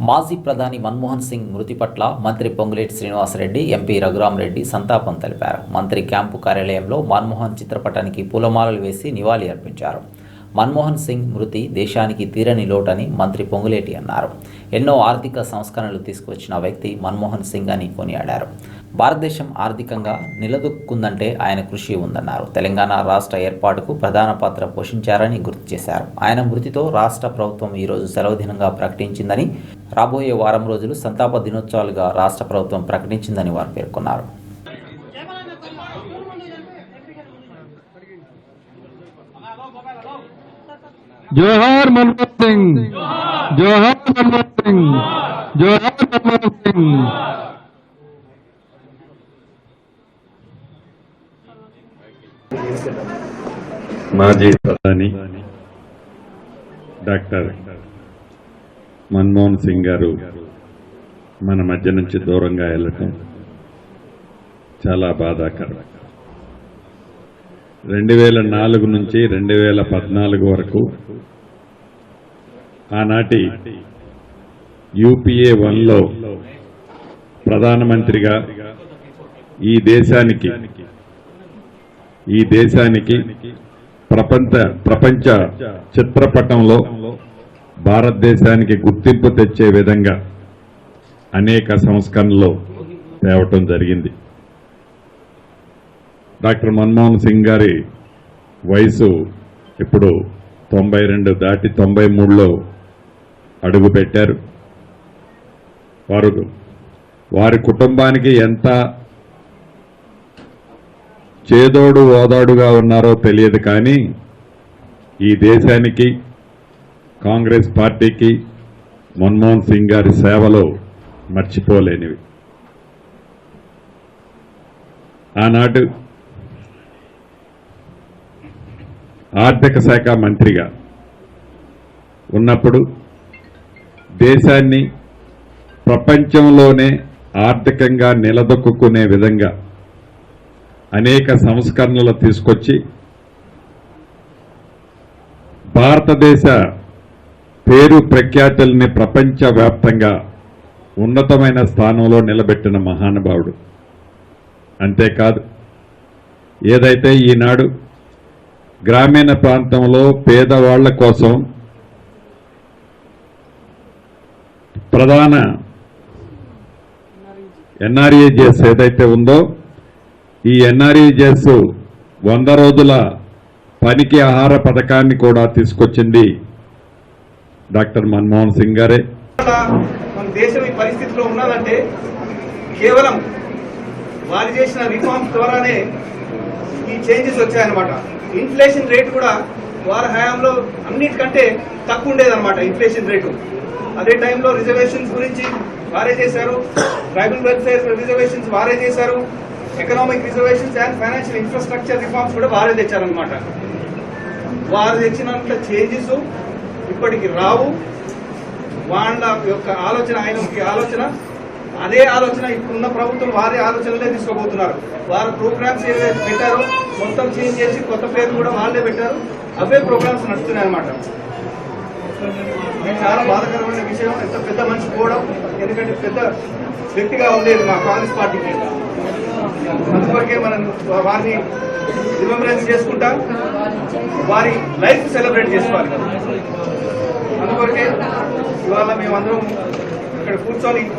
మాజీ ప్రధాని మన్మోహన్ సింగ్ మృతి పట్ల మంత్రి పొంగులేటి శ్రీనివాసరెడ్డి ఎంపీ రఘురామరెడ్డి సంతాపం తెలిపారు. మంత్రి క్యాంపు కార్యాలయంలో మన్మోహన్ చిత్రపటానికి పూలమాలలు వేసి నివాళి అర్పించారు. మన్మోహన్ సింగ్ మృతి దేశానికి తీరని లోటని మంత్రి పొంగులేటి అన్నారు. ఎన్నో ఆర్థిక సంస్కరణలు తీసుకువచ్చిన వ్యక్తి మన్మోహన్ సింగ్ అని కొనియాడారు. భారతదేశం ఆర్థికంగా నిలదొక్కుందంటే ఆయన కృషి ఉందన్నారు. తెలంగాణ రాష్ట్ర ఏర్పాటుకు ప్రధాన పాత్ర పోషించారని గుర్తు చేశారు. ఆయన మృతితో రాష్ట్ర ప్రభుత్వం ఈరోజు సెలవు దినంగా ప్రకటించిందని రాబోయే వారం రోజులు సంతాప దినోత్సవాలుగా రాష్ట్ర ప్రభుత్వం ప్రకటించిందని వారు పేర్కొన్నారు. జోహార్ మన్మోహన్ సింగ్. జోహార్ మన్మోహన్ సింగ్. జోహార్ మన్మోహన్ సింగ్. మాజీ ప్రధాని డాక్టర్ మన్మోహన్ సింగ్ గారు మన మధ్య నుంచి దూరంగా వెళ్ళటం చాలా బాధాకరం. రెండు వేల నాలుగు నుంచి రెండు వేల పద్నాలుగు వరకు ఆనాటి యూపీఏ వన్లో ప్రధానమంత్రిగా ఈ దేశానికి ఈ దేశానికి ప్రపంచ ప్రపంచ చిత్రపటంలో భారతదేశానికి గుర్తింపు తెచ్చే విధంగా అనేక సంస్కరణలు తేవటం జరిగింది. డాక్టర్ మన్మోహన్ సింగ్ గారి వయసు ఇప్పుడు తొంభై రెండు దాటి తొంభై మూడులో అడుగు పెట్టారు. వారు వారి కుటుంబానికి ఎంత చేదోడు ఓదాడుగా ఉన్నారో తెలియదు కానీ ఈ దేశానికి కాంగ్రెస్ పార్టీకి మన్మోహన్ సింగ్ గారి సేవలు మర్చిపోలేనివి. ఆనాడు ఆర్థిక శాఖ మంత్రిగా ఉన్నప్పుడు దేశాన్ని ప్రపంచంలోనే ఆర్థికంగా నిలదొక్కునే విధంగా అనేక సంస్కరణలు తీసుకొచ్చి భారతదేశ పేరు ప్రఖ్యాతుల్ని ప్రపంచవ్యాప్తంగా ఉన్నతమైన స్థానంలో నిలబెట్టిన మహానుభావుడు. అంతేకాదు ఏదైతే ఈనాడు గ్రామీణ ప్రాంతంలో పేదవాళ్ళ కోసం ప్రధాన ఎన్ఆర్ఏజిఎస్ ఏదైతే ఉందో ఈ ఎన్ఆర్ఈజెస్ వంద రోజుల పనికి ఆహార పథకాన్ని కూడా తీసుకొచ్చింది డాక్టర్ మన్మోహన్ సింగ్ గారే. మన దేశం ఈ పరిస్థితిలో ఉన్నదంటే కేవలం వారు చేసిన రిఫార్మ్స్ ద్వారానే ఈ చేంజెస్ వచ్చాయన్నమాట. ఇన్ఫ్లేషన్ రేట్ కూడా వారి హయాంలో అన్నిటికంటే తక్కువ ఉండేదన్నమాట ఇన్ఫ్లేషన్ రేటు అదే టైంలో రిజర్వేషన్స్ గురించి వారే చేశారు. ట్రైబల్ వెల్ఫేర్ రిజర్వేషన్స్ వారే చేశారు. Economic reservations and financial infrastructure reforms కూడా వారే తెచ్చారనమాట వారు తెచ్చినంత చేంజెస్ ఇప్పటికి రావు. వాళ్ళ యొక్క ఆలోచన ఆయన ఆలోచన అదే ఆలోచన ఇప్పుడున్న ప్రభుత్వం వారి ఆలోచనలే తీసుకోబోతున్నారు. వారు ప్రోగ్రామ్స్ ఏదైతే పెట్టారో మొత్తం చేంజ్ చేసి కొత్త పేర్లు కూడా వాళ్ళే పెట్టారు. అవే ప్రోగ్రామ్స్ నడుస్తున్నాయి అనమాట చాలా బాధాకరమైన విషయం. ఎంత పెద్ద మనిషి పోవడం ఎందుకంటే పెద్ద వ్యక్తిగా ఉండేది మా కాంగ్రెస్ పార్టీకి అందువరకే మనం వారిని రిమెంబరెన్స్ చేసుకుంటా వారి లైఫ్ సెలబ్రేట్ చేసుకోవాలి అందువరకే ఇవాళ మేమందరం ఇక్కడ కూర్చొని